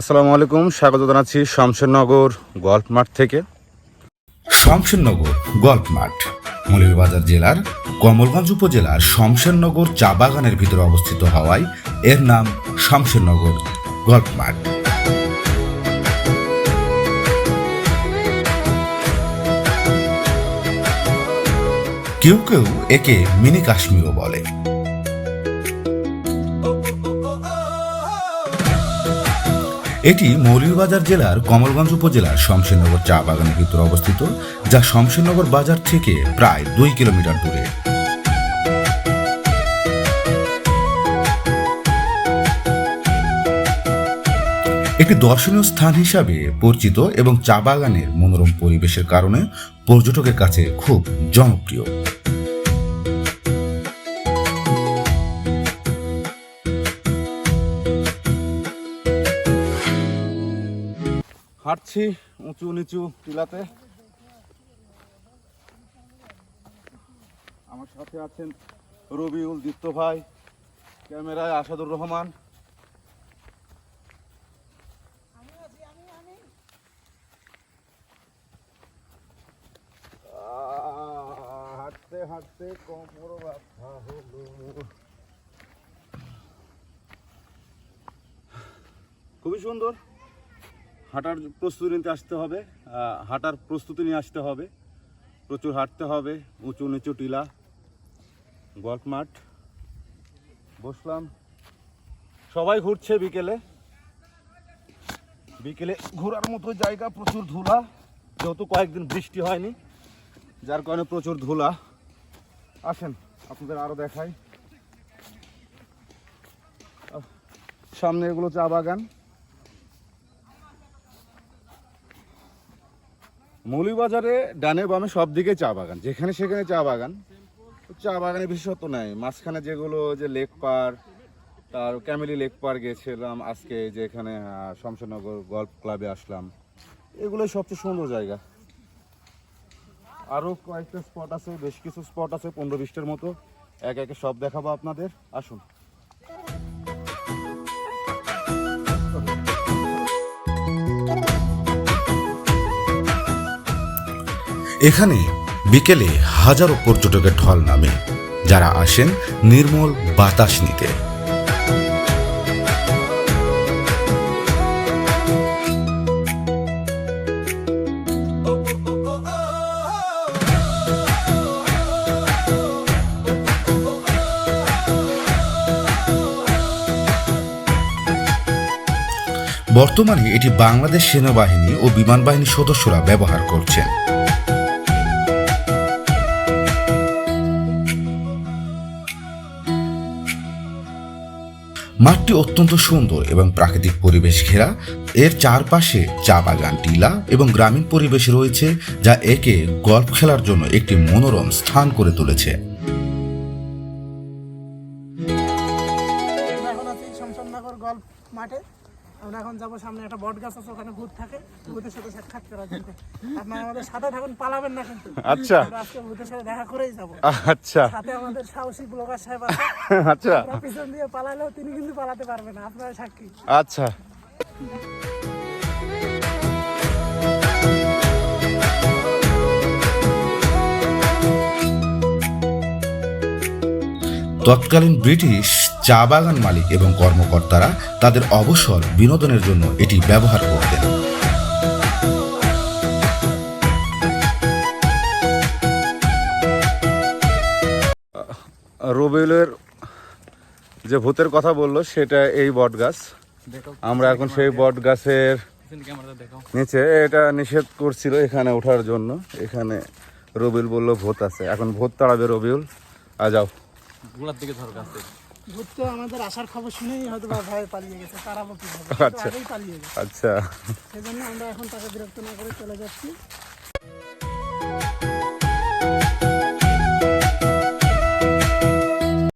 আসসালামু আলাইকুম, স্বাগত জানাচ্ছি শামশেরনগর গল্ফ মাঠ থেকে। শমশেরনগর গল্ফ মাঠ মৌলভীবাজার জেলার কমলগঞ্জ উপজেলার শমশেরনগর চা বাগানের ভিতরে অবস্থিত হওয়ায় এর নাম শমশেরনগর গল্ফ মাঠ কেউ কেউ একে মিনি কাশ্মীরও বলে। এটি মৌলভীবাজার জেলার কমলগঞ্জ উপজেলার শমশেরনগর চা বাগানের ভিতরে অবস্থিত, যা শমশেরনগর বাজার থেকে প্রায় দুই কিলোমিটার দূরে। একটি দর্শনীয় স্থান হিসাবে পরিচিত এবং চা বাগানের মনোরম পরিবেশের কারণে পর্যটকের কাছে খুব জনপ্রিয়। হাঁটছি উঁচু নিচু টিলাতে। আমার সাথে আছেন রবিউল দীপ্ত ভাই, ক্যামেরায় আসাদুর রহমান। হাঁটতে হাঁটতে কোমর ব্যথা হলো। খুবই সুন্দর। হাঁটার প্রস্তুতি নিতে আসতে হবে হাঁটার প্রস্তুতি নিয়ে আসতে হবে। প্রচুর হাঁটতে হবে, উঁচু নিচু টিলা গল্ফ মাঠ। বসলাম। সবাই ঘুরছে বিকেলে। বিকেলে ঘোরার মতো জায়গা, প্রচুর ধুলা, যেহেতু কয়েকদিন বৃষ্টি হয়নি, যার কারণে প্রচুর ধুলা। আসেন, আপনাদের আরও দেখাই। সামনে এগুলো চা বাগান। মৌলিবাজারে ডানে বামে সব দিকে চা বাগান যেখানে সেখানে চা বাগান। চা বাগানে বিশেষত্ব নাই। মাঝখানে যেগুলো যে লেক পার তার ক্যামেলি লেক পার গেছিলাম আজকে যে এখানে আহ, শমশেরনগর গল্ফ ক্লাবে আসলাম। এগুলোই সবচেয়ে সুন্দর জায়গা। আরও কয়েকটা স্পট আছে বেশ কিছু স্পট আছে পনেরো বিশটার মতো। এক একে সব দেখাবো আপনাদের। আসুন। এখানে বিকেলে হাজারো পর্যটকের ঢল নামে, যারা আসেন নির্মল বাতাস নিতে। বর্তমানে এটি বাংলাদেশ সেনাবাহিনী ও বিমান বাহিনীর সদস্যরা ব্যবহার করছেন। মাঠটি অত্যন্ত সুন্দর এবং প্রাকৃতিক পরিবেশ ঘেরা। এর চারপাশে চা বাগান, টিলা এবং গ্রামীণ পরিবেশ রয়েছে, যা একে গল্ফ খেলার জন্য একটি মনোরম স্থান করে তুলেছে। মাঠে। আমরা এখন যাব সামনে একটা বট গাছ আছে ওখানে ভূত থাকে ভূতের সাথে সাক্ষাৎ করার জন্য আপনারা আমাদের সাথে থাকুন পালাবেন না কিন্তু। আচ্ছা। আমরা আজকে ভূতের সাথে দেখা করেই যাব। আচ্ছা। সাথে আমাদের সাহসী ব্লগার সাহেব আছে। আচ্ছা। আমরা পিছন দিয়ে পালালেও তিনি কিন্তু পালাতে পারবে না আপনারা সাক্ষী। আচ্ছা। তৎকালীন ব্রিটিশ চা বাগান মালিক এবং কর্মকর্তারা তাদের অবসর বিনোদনের জন্য এটি ব্যবহার করতেন। রবিউলের যে ভূতের কথা বলল সেটা এই বট গাছ। আমরা এখন সেই বট গাছের নিচে এটা নিষেধ করছিল এখানে ওঠার জন্য। এখানে রবিউল বলল ভূত আছে। এখন ভূত তাড়াবে রবিউল। আ যাও। গোড়ার দিকে আছে ভূত আমাদের আসার খবর শুনেই হয়তো বা ভয়ে পালিয়ে গেছে তারাবো কীভাবে আচ্ছা। পালিয়ে গেছে। আচ্ছা। সেজন্য আমরা এখন তাকে বিরক্ত না করে চলে যাচ্ছি।